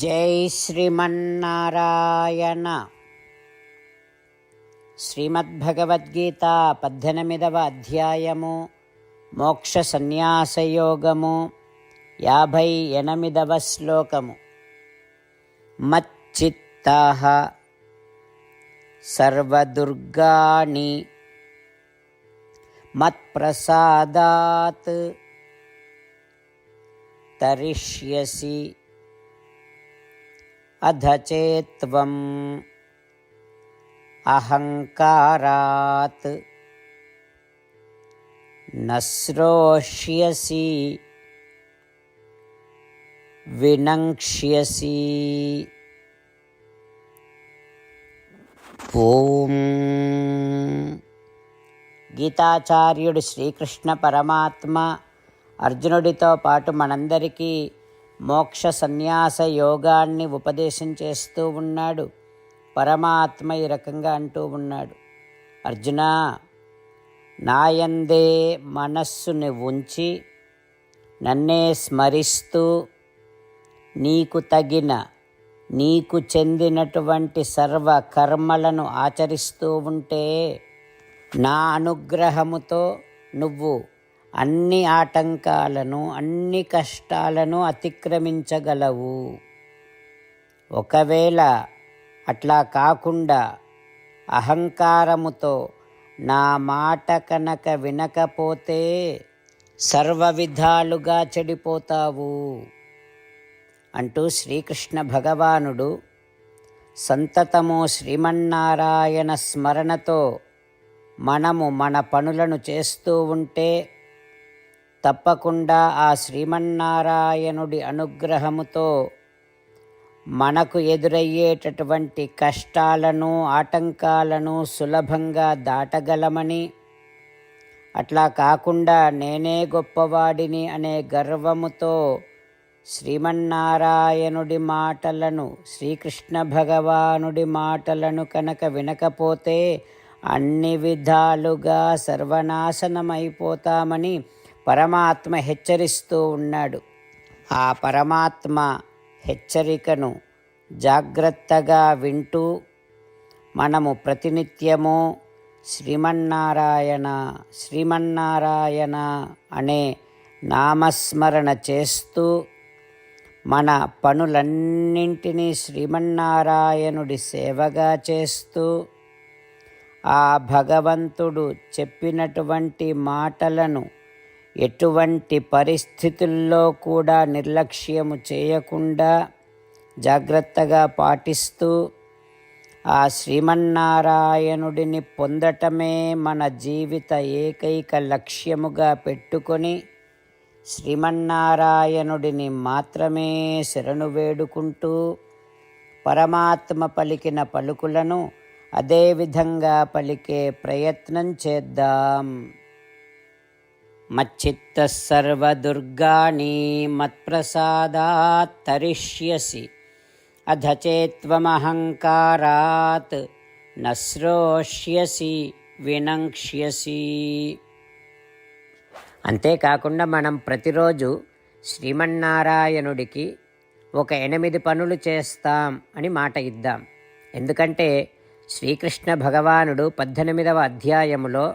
జై శ్రీమన్నారాయణ. శ్రీమద్భగవద్గీత పద్దెనిమిదవ అధ్యాయము మోక్ష సన్యాసయోగము యాభై ఎనిమిదవ శ్లోకము. మచ్చిత్త సర్వదుర్గాణి మత్ప్రసాదాత్ తరిష్యసి అధచేత్వం అహంకారాత్ నశ్రోష్యసి వినంక్ష్యసి. ఓం. గీతాచార్యుడు శ్రీకృష్ణ పరమాత్మ అర్జునుడితో పాటు మనందరికీ మోక్ష సన్యాస యోగాన్ని ఉపదేశం చేస్తూ ఉన్నాడు. పరమాత్మ ఈ రకంగా అంటూ ఉన్నాడు. అర్జున నాయందే మనస్సుని ఉంచి నన్నే స్మరిస్తూ నీకు తగిన నీకు చెందినటువంటి సర్వ కర్మలను ఆచరిస్తూ ఉంటే నా అనుగ్రహముతో నువ్వు అన్ని ఆటంకాలను అన్ని కష్టాలను అతిక్రమించగలవు. ఒకవేళ అట్లా కాకుండా అహంకారముతో నా మాట కనుక వినకపోతే సర్వ విధాలుగా చెడిపోతావు అంటూ శ్రీకృష్ణ భగవానుడు సంతతము శ్రీమన్నారాయణ స్మరణతో మనము మన పనులను చేస్తూ ఉంటే తప్పకుండా ఆ శ్రీమన్నారాయణుడి అనుగ్రహముతో మనకు ఎదురయ్యేటటువంటి కష్టాలను ఆటంకాలను సులభంగా దాటగలమని. అట్లా కాకుండా నేనే గొప్పవాడిని అనే గర్వముతో శ్రీమన్నారాయణుడి మాటలను శ్రీకృష్ణ భగవానుడి మాటలను కనుక వినకపోతే అన్ని విధాలుగా సర్వనాశనమైపోతామని పరమాత్మ హెచ్చరిస్తూ ఉన్నాడు. ఆ పరమాత్మ హెచ్చరికను జాగ్రత్తగా వింటూ మనము ప్రతినిత్యము శ్రీమన్నారాయణ శ్రీమన్నారాయణ అనే నామస్మరణ చేస్తూ మన పనులన్నింటినీ శ్రీమన్నారాయణుడి సేవగా చేస్తూ ఆ భగవంతుడు చెప్పినటువంటి మాటలను ఎటువంటి పరిస్థితుల్లో కూడా నిర్లక్ష్యము చేయకుండా జాగ్రత్తగా పాటిస్తూ ఆ శ్రీమన్నారాయణుడిని పొందటమే మన జీవిత ఏకైక లక్ష్యముగా పెట్టుకొని శ్రీమన్నారాయణుడిని మాత్రమే శరణు వేడుకుంటూ పరమాత్మ పలికిన పలుకులను అదేవిధంగా పలికే ప్రయత్నం చేద్దాం. మచ్చిత్త సర్వదుర్గాణి మత్ప్రసాదాత్ తరిష్యసి. అధ చేత్వమహంకారాత్ నశ్రోష్యసి వినంక్ష్యసి. అంతేకాకుండా మనం ప్రతిరోజు శ్రీమన్నారాయణుడికి ఒక ఎనిమిది పనులు చేస్తాం అని మాట ఇద్దాం. ఎందుకంటే శ్రీకృష్ణ భగవానుడు పద్దెనిమిదవ అధ్యాయములో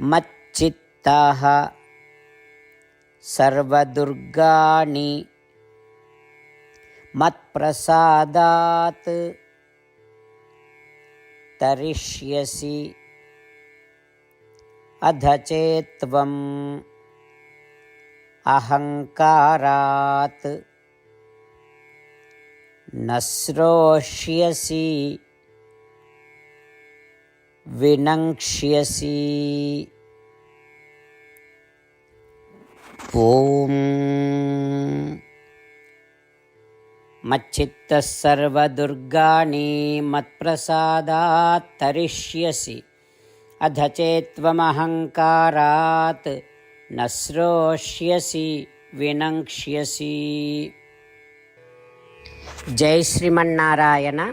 मच्चित्ताः सर्वदुर्गाणि मत्प्रसादात् तरिष्यसि अध चेत्त्वम् अहङ्कारात् न श्रोष्यसि వినక్ష్యసి. ఓం మచ్చిత్తసర్వదుర్గాణి మత్ప్రసాదాత్ తరిష్యసి. అధ చేత్వమహంకారాత్ నశ్రోష్యసి వినంక్ష్యసి. జై శ్రీమన్నారాయణ.